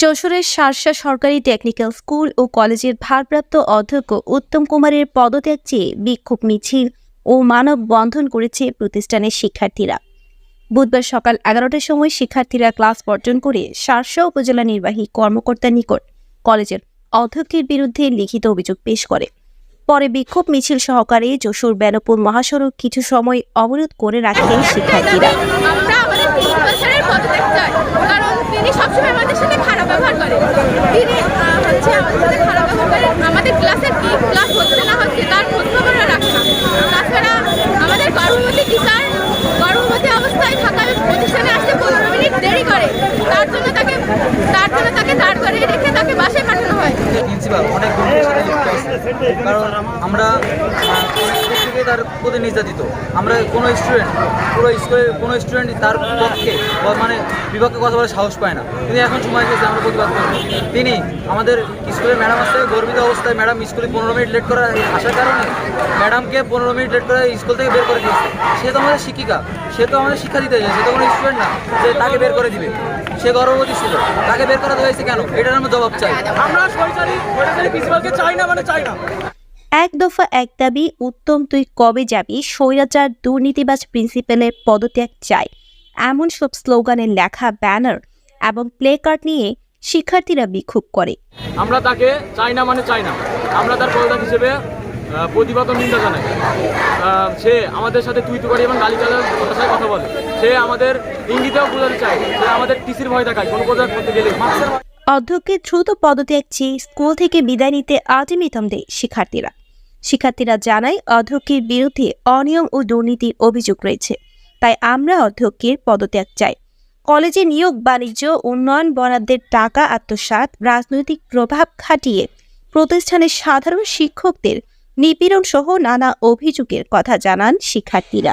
যশোরের শার্শা সরকারি technical school ও কলেজের ভারপ্রাপ্ত অধ্যক্ষ উত্তম কুমারের পদত্যাগ চেয়ে বিক্ষোভ মিছিল ও মানববন্ধন করেছে প্রতিষ্ঠানের শিক্ষার্থীরা। বুধবার সকাল এগারোটার সময় শিক্ষার্থীরা ক্লাস বর্জন করে শার্শা উপজেলা নির্বাহী কর্মকর্তার নিকট কলেজের অধ্যক্ষের বিরুদ্ধে লিখিত অভিযোগ পেশ করে। পরে বিক্ষোভ মিছিল সহকারে যশোর বেনপুর মহাসড়ক কিছু সময় অবরোধ করে রাখেন শিক্ষার্থীরা। তিনি সবসময় আমাদের সাথে ব্যবহার করে। তিনি হচ্ছে আমাদের খারাপ ব্যবহার করে আমাদের ক্লাসের কি ক্লাস হচ্ছে না হচ্ছে তার খোঁজ খবরও রাখে না। তাছাড়া আমাদের গর্ভবতী টিচার গর্ভবতী অবস্থায় থাকা প্রতিষ্ঠানে আসতে পনেরো মিনিট দেরি করে। তার জন্য তাকে, তার জন্য তাকে দাঁড় করে রেখে তাকে বাসায় পাঠানো হয়। প্রিন্সিপাল অনেক সাথে যুক্ত আছে। কারণ আমরা থেকে তার প্রতি নির্যাতিত। আমরা কোনো স্টুডেন্ট পুরো স্কুলের কোনো স্টুডেন্ট তার পক্ষে মানে বিপক্ষে কথা বলার সাহস পায় না। কিন্তু এখন সময় এসেছে আমরা প্রতিবাদ করব। তিনি আমাদের স্কুলের ম্যাডাম আসতে গর্বিত অবস্থায় ম্যাডাম স্কুলে পনেরো মিনিট লেট করার আসার কারণে ম্যাডামকে পনেরো মিনিট লেট করে স্কুল থেকে বের করে দিয়েছে। সে তো আমাদের শিক্ষিকা, সে তো আমাদের শিক্ষা দিতে যায় সে তো কোনো স্টুডেন্ট না যে তাকে বের করে দিবে। সে গর্ভবতী ছিল, তাকে বের করা হয়েছে কেন? এটার আমরা জবাব চাই। আমরা প্রিন্সিপালকে চাই না মানে চাই না। এক দফা এক দাবি উত্তম তুই কবে যাবি? স্বৈরাচার দুর্নীতিবাজ প্রিন্সিপালের পদত্যাগ চাই। এমন সব স্লোগানের লেখা ব্যানার এবং প্লে কার্ড নিয়ে শিক্ষার্থীরা বিক্ষোভ করে। আমরা তাকে চাই না মানে চাই না। আমরা তার পদত্যাগ হিসেবে প্রতিবাদ নিন্দা জানাই। সে আমাদের সাথে তুই তুকারি এবং গালি চালার ভাষায় কথা বলে। সে আমাদের ইঙ্গিতেও বোঝাতে চায়। সে আমাদের টিসির ভয় দেখায়। কোনো পদত্যাগ করতে গেলে। অধ্যক্ষের দ্রুত পদত্যাগ চেয়ে স্কুল থেকে বিদায় নিতে আলটিমেটাম দেয় শিক্ষার্থীরা। শিক্ষার্থীরা জানায়, অধ্যক্ষের বিরুদ্ধে অনিয়ম ও দুর্নীতির অভিযোগ রয়েছে। তাই আমরা অধ্যক্ষের পদত্যাগ চাই। কলেজে নিয়োগ, বাণিজ্য, উন্নয়ন, বরাদ্দের টাকা, আত্মসাৎ, রাজনৈতিক প্রভাব খাটিয়ে প্রতিষ্ঠানের সাধারণ শিক্ষকদের নিপীড়ন সহ নানা অভিযোগের কথা জানান শিক্ষার্থীরা।